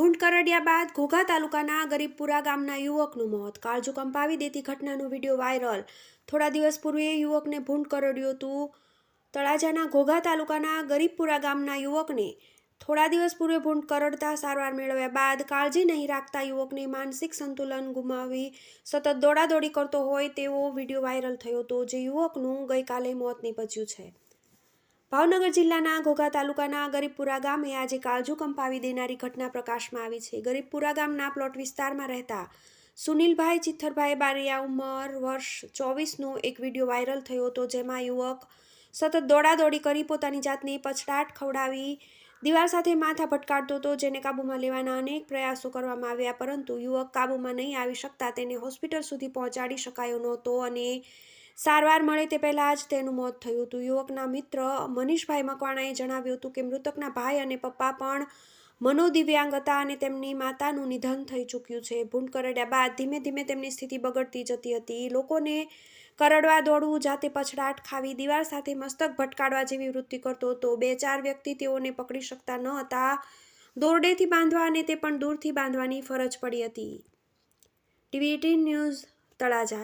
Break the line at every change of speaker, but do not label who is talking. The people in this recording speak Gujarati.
ભૂંડ કરડ્યા બાદ ઘોઘા તાલુકાના ગરીબપુરા ગામના યુવકનું મોત. કાળજુ કંપાવી દેતી ઘટનાનો વીડિયો વાયરલ. થોડા દિવસ પૂર્વે યુવકને ભૂંડ કરડ્યું હતું. તળાજાના ઘોઘા તાલુકાના ગરીબપુરા ગામના યુવકને થોડા દિવસ પૂર્વે ભૂંડ કરડતા સારવાર મેળવ્યા બાદ કાળજી નહીં રાખતા યુવકને માનસિક સંતુલન ગુમાવી સતત દોડાદોડી કરતો હોય તેવો વીડિયો વાયરલ થયો હતો, જે યુવકનું ગઈકાલે મોત નીપજ્યું છે. ભાવનગર જિલ્લાના ઘોઘા તાલુકાના ગરીબપુરા ગામે આજે કાળજુ કંપાવી દેનારી ઘટના પ્રકાશમાં આવી છે. ગરીબપુરા ગામના પ્લોટ વિસ્તારમાં રહેતા સુનિલભાઈ ચિત્થરભાઈ બારિયા ઉંમર, વર્ષ ચોવીસનો એક વીડિયો વાયરલ થયો હતો જેમાં યુવક સતત દોડાદોડી કરી પોતાની જાતને પછડાટ ખવડાવી દિવાલ સાથે માથા ભટકાડતો હતો, જેને કાબૂમાં લેવાના અનેક પ્રયાસો કરવામાં આવ્યા, પરંતુ યુવક કાબૂમાં નહીં આવી શકતા તેને હોસ્પિટલ સુધી પહોંચાડી શકાયો નહોતો અને સારવાર મળે તે પહેલાં જ તેનું મોત થયું હતું. યુવકના મિત્ર મનીષભાઈ મકવાણાએ જણાવ્યું હતું કે મૃતકના ભાઈ અને પપ્પા પણ મનોદિવ્યાંગ હતા અને તેમની માતાનું નિધન થઈ ચૂક્યું છે. ભૂંડ કરડ્યા બાદ ધીમે ધીમે તેમની સ્થિતિ બગડતી જતી હતી. લોકોને કરડવા દોડવું, જાતે પછડાટ ખાવી, દીવાલ સાથે મસ્તક ભટકાડવા જેવી વૃત્તિ કરતો હતો. બે ચાર વ્યક્તિ તેઓને પકડી શકતા ન હતા. દોરડેથી બાંધવા અને તે પણ દૂરથી બાંધવાની ફરજ પડી હતી. TV news Talaja.